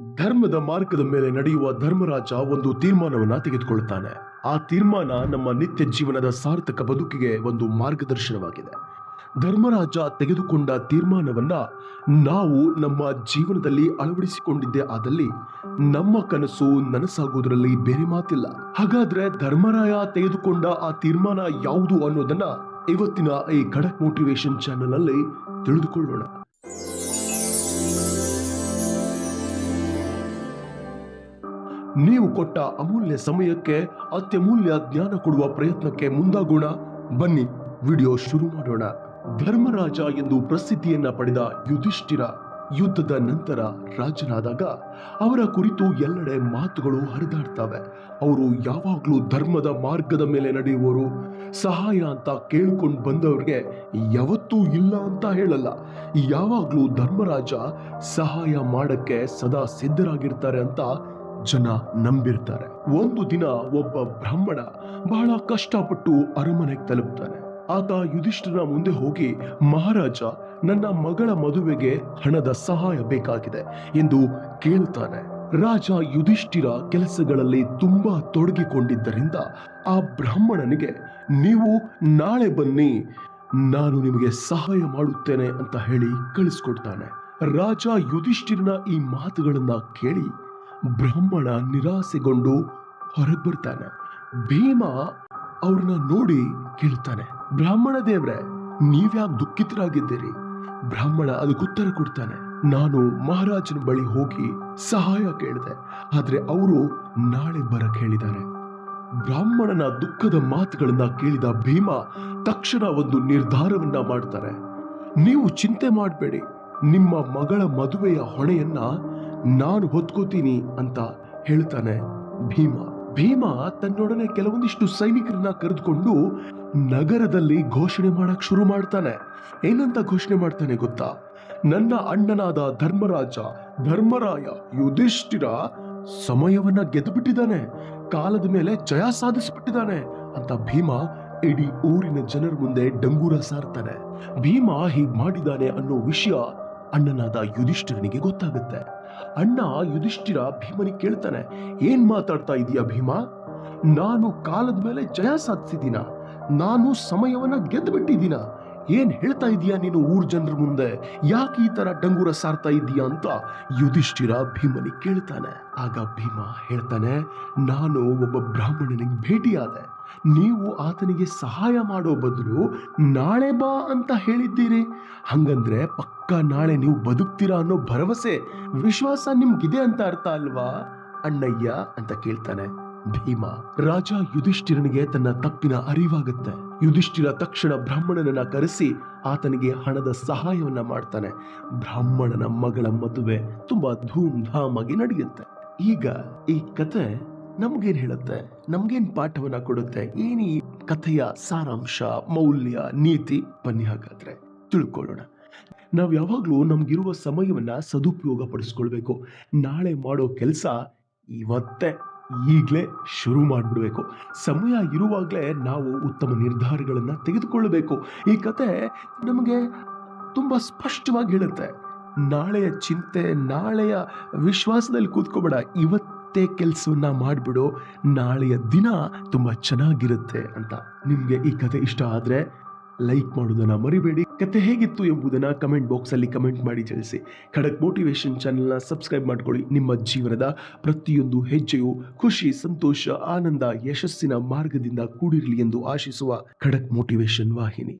ಧರ್ಮದ ಮಾರ್ಗದ ಮೇಲೆ ನಡೆಯುವ ಧರ್ಮರಾಜ ಒಂದು ತೀರ್ಮಾನವನ್ನ ತೆಗೆದುಕೊಳ್ತಾನೆ ಆ ತೀರ್ಮಾನ ನಮ್ಮ ನಿತ್ಯ ಜೀವನದ ಸಾರ್ಥಕ ಬದುಕಿಗೆ ಒಂದು ಮಾರ್ಗದರ್ಶನವಾಗಿದೆ. ಧರ್ಮರಾಜ ತೆಗೆದುಕೊಂಡ ತೀರ್ಮಾನವನ್ನ ನಾವು ನಮ್ಮ ಜೀವನದಲ್ಲಿ ಅಳವಡಿಸಿಕೊಂಡಿದ್ದೆ ಆದಲ್ಲಿ ನಮ್ಮ ಕನಸು ನನಸಾಗುವುದರಲ್ಲಿ ಬೇರೆ ಮಾತಿಲ್ಲ. ಹಾಗಾದ್ರೆ ಧರ್ಮರಾಯ ತೆಗೆದುಕೊಂಡ ಆ ತೀರ್ಮಾನ ಯಾವುದು ಅನ್ನೋದನ್ನ ಇವತ್ತಿನ ಈ ಖಡಕ್ ಮೋಟಿವೇಶನ್ ಚಾನೆಲ್ ಅಲ್ಲಿ ತಿಳಿದುಕೊಳ್ಳೋಣ. ನೀವು ಕೊಟ್ಟ ಅಮೂಲ್ಯ ಸಮಯಕ್ಕೆ ಅತ್ಯಮೂಲ್ಯ ಜ್ಞಾನ ಕೊಡುವ ಪ್ರಯತ್ನಕ್ಕೆ ಮುಂದಾಗೋಣ. ಬನ್ನಿ, ವಿಡಿಯೋ ಶುರು ಮಾಡೋಣ. ಧರ್ಮರಾಜ ಎಂದು ಪ್ರಸಿದ್ಧಿಯನ್ನ ಪಡೆದ ಯುಧಿಷ್ಠಿರ ಯುದ್ಧದ ನಂತರ ರಾಜನಾದಾಗ ಅವರ ಕುರಿತು ಎಲ್ಲೆಡೆ ಮಾತುಗಳು ಹರಿದಾಡ್ತವೆ. ಅವರು ಯಾವಾಗಲೂ ಧರ್ಮದ ಮಾರ್ಗದ ಮೇಲೆ ನಡೆಯುವರು ಸಹಾಯ ಅಂತ ಕೇಳ್ಕೊಂಡು ಬಂದವ್ರಿಗೆ ಯಾವತ್ತೂ ಇಲ್ಲ ಅಂತ ಹೇಳಲ್ಲ. ಯಾವಾಗಲೂ ಧರ್ಮರಾಜ ಸಹಾಯ ಮಾಡಕ್ಕೆ ಸದಾ ಸಿದ್ಧರಾಗಿರ್ತಾರೆ ಅಂತ ಜನ ನಂಬಿರ್ತಾರೆ. ಒಂದು ದಿನ ಒಬ್ಬ ಬ್ರಾಹ್ಮಣ ಬಹಳ ಕಷ್ಟಪಟ್ಟು ಅರಮನೆಗೆ ತಲುಪ್ತಾನೆ. ಆತ ಯುಧಿಷ್ಠರ ಮುಂದೆ ಹೋಗಿ, ಮಹಾರಾಜ, ನನ್ನ ಮಗಳ ಮದುವೆಗೆ ಹಣದ ಸಹಾಯ ಬೇಕಾಗಿದೆ ಎಂದು ಕೇಳುತ್ತಾನೆ ರಾಜ ಯುಧಿಷ್ಠಿರ ಕೆಲಸಗಳಲ್ಲಿ ತುಂಬಾ ತೊಡಗಿಕೊಂಡಿದ್ದರಿಂದ ಆ ಬ್ರಾಹ್ಮಣನಿಗೆ, ನೀವು ನಾಳೆ ಬನ್ನಿ, ನಾನು ನಿಮಗೆ ಸಹಾಯ ಮಾಡುತ್ತೇನೆ ಅಂತ ಹೇಳಿ ಕಳಿಸ್ಕೊಡ್ತಾನೆ. ರಾಜ ಯುಧಿಷ್ಠಿರನ ಈ ಮಾತುಗಳನ್ನ ಕೇಳಿ ಬ್ರಾಹ್ಮಣ ನಿರಾಸೆಗೊಂಡು ಹೊರಗೆ ಬರ್ತಾನೆ. ಭೀಮ ಅವ್ರನ್ನ ನೋಡಿ ಕೇಳ್ತಾನೆ, ಬ್ರಾಹ್ಮಣ ದೇವ್ರೆ, ನೀವ್ಯಾಕೆ ದುಃಖಿತರಾಗಿದ್ದೀರಿ? ಬ್ರಾಹ್ಮಣ ಅದಕ್ಕೆ ಉತ್ತರ ಕೊಡ್ತಾನೆ, ನಾನು ಮಹಾರಾಜನ ಬಳಿ ಹೋಗಿ ಸಹಾಯ ಕೇಳಿದೆ, ಆದರೆ ಅವರು ನಾಳೆ ಬರಕ್ ಹೇಳಿದ್ದಾರೆ. ಬ್ರಾಹ್ಮಣನ ದುಃಖದ ಮಾತುಗಳನ್ನ ಕೇಳಿದ ಭೀಮ ತಕ್ಷಣ ಒಂದು ನಿರ್ಧಾರವನ್ನ ಮಾಡ್ತಾರೆ. ನೀವು ಚಿಂತೆ ಮಾಡಬೇಡಿ, ನಿಮ್ಮ ಮಗಳ ಮದುವೆಯ ಹೊಣೆಯನ್ನ ನಾನು ಹೊತ್ಕೋತೀನಿ ಅಂತ ಹೇಳ್ತಾನೆ ಭೀಮ. ಭೀಮ ತನ್ನೊಡನೆ ಕೆಲವೊಂದಿಷ್ಟು ಸೈನಿಕರನ್ನ ಕರೆದುಕೊಂಡು ನಗರದಲ್ಲಿ ಘೋಷಣೆ ಮಾಡಕ್ ಶುರು ಮಾಡ್ತಾನೆ. ಏನಂತ ಘೋಷಣೆ ಮಾಡ್ತಾನೆ ಗೊತ್ತಾ? ನನ್ನ ಅಣ್ಣನಾದ ಧರ್ಮರಾಜ, ಧರ್ಮರಾಯ ಯುಧಿಷ್ಠಿರ ಸಮಯವನ್ನ ಗೆದ್ದುಬಿಟ್ಟಿದ್ದಾನೆ ಕಾಲದ ಮೇಲೆ ಜಯ ಸಾಧಿಸ್ಬಿಟ್ಟಿದ್ದಾನೆ ಅಂತ ಭೀಮ ಇಡೀ ಊರಿನ ಜನರ ಮುಂದೆ ಡಂಗೂರ ಸಾರ್ತಾನೆ. ಭೀಮ ಹೀಗ್ ಮಾಡಿದ್ದಾನೆ ಅನ್ನೋ ವಿಷಯ ಅಣ್ಣನಾದ ಯುಧಿಷ್ಠಿರನಿಗೆ ಗೊತ್ತಾಗುತ್ತೆ. ಅಣ್ಣ ಯುಧಿಷ್ಠಿರ ಭೀಮನಿಗೆ ಕೇಳ್ತಾನೆ, ಏನ್ ಮಾತಾಡ್ತಾ ಇದೀಯ ಭೀಮ? ನಾನು ಕಾಲದ ಮೇಲೆ ಜಯ ಸಾಧಿಸಿದೀನ ನಾನು ಸಮಯವನ್ನ ಗೆದ್ದು ಬಿಟ್ಟಿದ್ದೀನ ಏನ್ ಹೇಳ್ತಾ ಇದೀಯ ನೀನು ಊರ್ ಜನರ ಮುಂದೆ? ಯಾಕೆ ಈ ತರ ಡಂಗೂರ ಸಾರ್ತಾ ಇದೀಯ ಅಂತ ಯುಧಿಷ್ಠಿರ ಭೀಮನಿಗೆ ಕೇಳ್ತಾನೆ. ಆಗ ಭೀಮ ಹೇಳ್ತಾನೆ, ನಾನು ಒಬ್ಬ ಬ್ರಾಹ್ಮಣನಿಗೆ ಭೇಟಿಯಾದೆ. ನೀವು ಆತನಿಗೆ ಸಹಾಯ ಮಾಡೋ ಬದಲು ನಾಳೆ ಬಾ ಅಂತ ಹೇಳಿದ್ದೀರಿ. ಹಂಗಂದ್ರೆ ಪಕ್ಕ ನಾಳೆ ನೀವು ಬದುಕ್ತೀರಾ ಅನ್ನೋ ಭರವಸೆ, ವಿಶ್ವಾಸ ನಿಮ್ಗಿದೆ ಅಂತ ಅರ್ಥ ಅಲ್ವಾ? ಅಣ್ಣಯ್ಯ ಅಂತ ಕೇಳ್ತಾನೆ. ಭೀಮ, ರಾಜ ಯುಧಿಷ್ಠಿರನಿಗೆ ತನ್ನ ತಪ್ಪಿನ ಅರಿವಾಗುತ್ತೆ. ಯುಧಿಷ್ಠಿರ ತಕ್ಷಣ ಬ್ರಾಹ್ಮಣನನ್ನ ಕರೆಸಿ ಆತನಿಗೆ ಹಣದ ಸಹಾಯವನ್ನ ಮಾಡ್ತಾನೆ. ಬ್ರಾಹ್ಮಣನ ಮಗಳ ಮದುವೆ ತುಂಬಾ ಧೂಮ್ ಧಾಮ್ ಆಗಿ ನಡೆಯುತ್ತೆ. ಈಗ ಈ ಕತೆ ನಮ್ಗೇನ್ ಹೇಳುತ್ತೆ? ನಮ್ಗೇನ್ ಪಾಠವನ್ನ ಕೊಡುತ್ತೆ? ಏನು ಈ ಕಥೆಯ ಸಾರಾಂಶ, ಮೌಲ್ಯ, ನೀತಿ? ಬನ್ನಿ ಹಾಗಾದ್ರೆ, ತಿಳ್ಕೊಳ್ಳೋಣ. ನಾವು ಯಾವಾಗಲೂ ನಮಗಿರುವ ಸಮಯವನ್ನು ಸದುಪಯೋಗ ಪಡಿಸ್ಕೊಳ್ಬೇಕು ನಾಳೆ ಮಾಡೋ ಕೆಲಸ ಇವತ್ತೇ, ಈಗಲೇ ಶುರು ಮಾಡಿಬಿಡಬೇಕು. ಸಮಯ ಇರುವಾಗಲೇ ನಾವು ಉತ್ತಮ ನಿರ್ಧಾರಗಳನ್ನು ತೆಗೆದುಕೊಳ್ಳಬೇಕು. ಈ ಕತೆ ನಮಗೆ ತುಂಬ ಸ್ಪಷ್ಟವಾಗಿ ಹೇಳುತ್ತೆ. ನಾಳೆಯ ಚಿಂತೆ, ನಾಳೆಯ ವಿಶ್ವಾಸದಲ್ಲಿ ಕೂತ್ಕೋಬೇಡ. ಇವತ್ತೇ ಕೆಲಸವನ್ನ ಮಾಡಿಬಿಡು, ನಾಳೆಯ ದಿನ ತುಂಬ ಚೆನ್ನಾಗಿರುತ್ತೆ ಅಂತ. ನಿಮಗೆ ಈ ಕತೆ ಇಷ್ಟ ಆದರೆ ಲೈಕ್ ಮಾಡೋದನ್ನು ಮರಿಬೇಡಿ. ಕತೆ ಹೇಗಿತ್ತು ಎಂಬುದನ್ನು ಕಮೆಂಟ್ ಬಾಕ್ಸಲ್ಲಿ ಕಮೆಂಟ್ ಮಾಡಿ ತಿಳಿಸಿ. ಖಡಕ್ ಮೋಟಿವೇಶನ್ ಚಾನಲ್ನ ಸಬ್ಸ್ಕ್ರೈಬ್ ಮಾಡ್ಕೊಳ್ಳಿ. ನಿಮ್ಮ ಜೀವನದ ಪ್ರತಿಯೊಂದು ಹೆಜ್ಜೆಯು ಖುಷಿ, ಸಂತೋಷ, ಆನಂದ, ಯಶಸ್ಸಿನ ಮಾರ್ಗದಿಂದ ಕೂಡಿರಲಿ ಎಂದು ಆಶಿಸುವ ಖಡಕ್ ಮೋಟಿವೇಶನ್ ವಾಹಿನಿ.